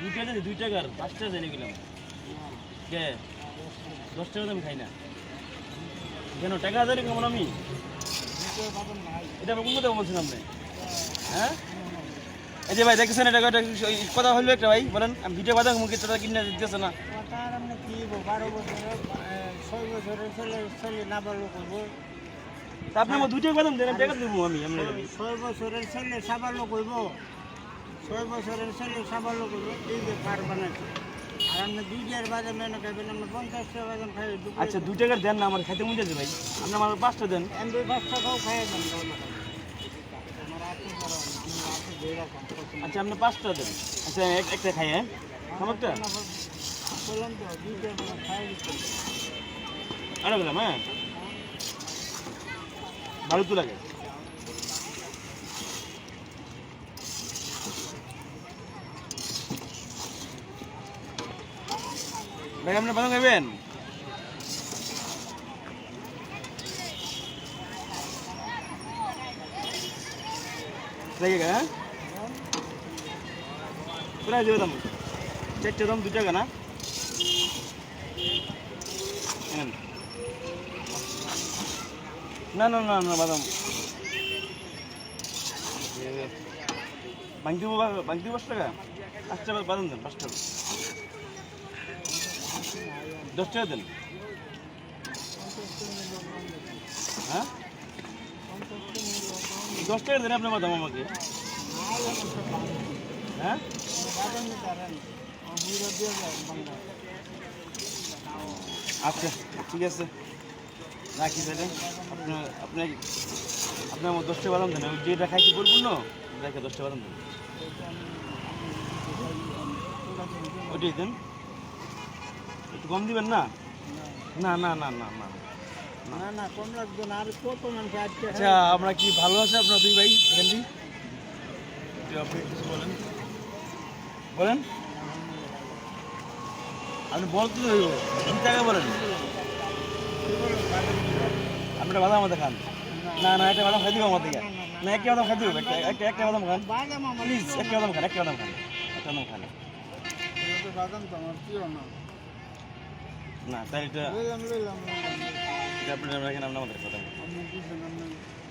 দুইটা দেন দুই টাকার পাঁচটা দেন এগুলো কে? দশ টাকা দাম খাই না। কেন? টাকা হাজারে কেমন আমি। এটা কোন কথা আপনি? হ্যাঁ? এই যে ভাই দেখেছেন এটা কথা হলো একটা ভাই বলেন। আমি ভিডিও কথা মুখে তো কিনে দিতেছে না। আপনি আমার দুটোই কথা দেন বেকার দেবো আমি আমরা ছয় বছরের ছেলে সাবার লোক ছয় বছরের ছেলে সাবার লোক হইব এই যে পার বানাইছে। আচ্ছা দুই টাকার দেন না আমার খাইতে মুজে ভাই। আপনি আমার পাঁচটা দেন। আমি পাঁচটা খাও খাই আচ্ছা আপনি পাঁচটা দেবেন আচ্ছা একটা খাই হ্যাঁ? ভালো তো লাগে। ভাই, আপনি ভালো খাবেন লেগে হ্যাঁ? কোথায় দেবে দাম চারটে দাম দু টাকা না। না না না না, বাদাম। বাংতি বাংতি পাঁচ টাকা? পাঁচটা বাদাম দেন, পাঁচ টাকা। দশ টাকা দেন। হ্যাঁ? দশ টাকা দেন আপনার বাদাম আমাকে। হ্যাঁ? আচ্ছা ঠিক আছে। রাখি তাহলে। আপনার আপনার আপনার আমার দশটা বাদাম দেন। ওই যেটা খাইতে বলব না দেখে দশটা বাদাম দেন। ওইটাই দেন। একটু কম দিবেন না? না না না না না। না না কম লাগবে না। আর কত মানুষ আচ্ছা আমরা কি ভালো আছে আপনার দুই ভাই একটু আপনি কিছু বলেন। বলেন। আপনি বলতে হইব? বলেন। আপনারা বাদাম আমাদের খান। না না, একটা বাদাম খাই দিব আমার না, একটা বাদাম খাই দিব। একটা একটা একটা বাদাম খান। প্লিজ একটা বাদাম খান, একটা বাদাম খান। একটা বাদাম খান। না তাই এটা আপনারা রাখেন আপনার আমাদের কথা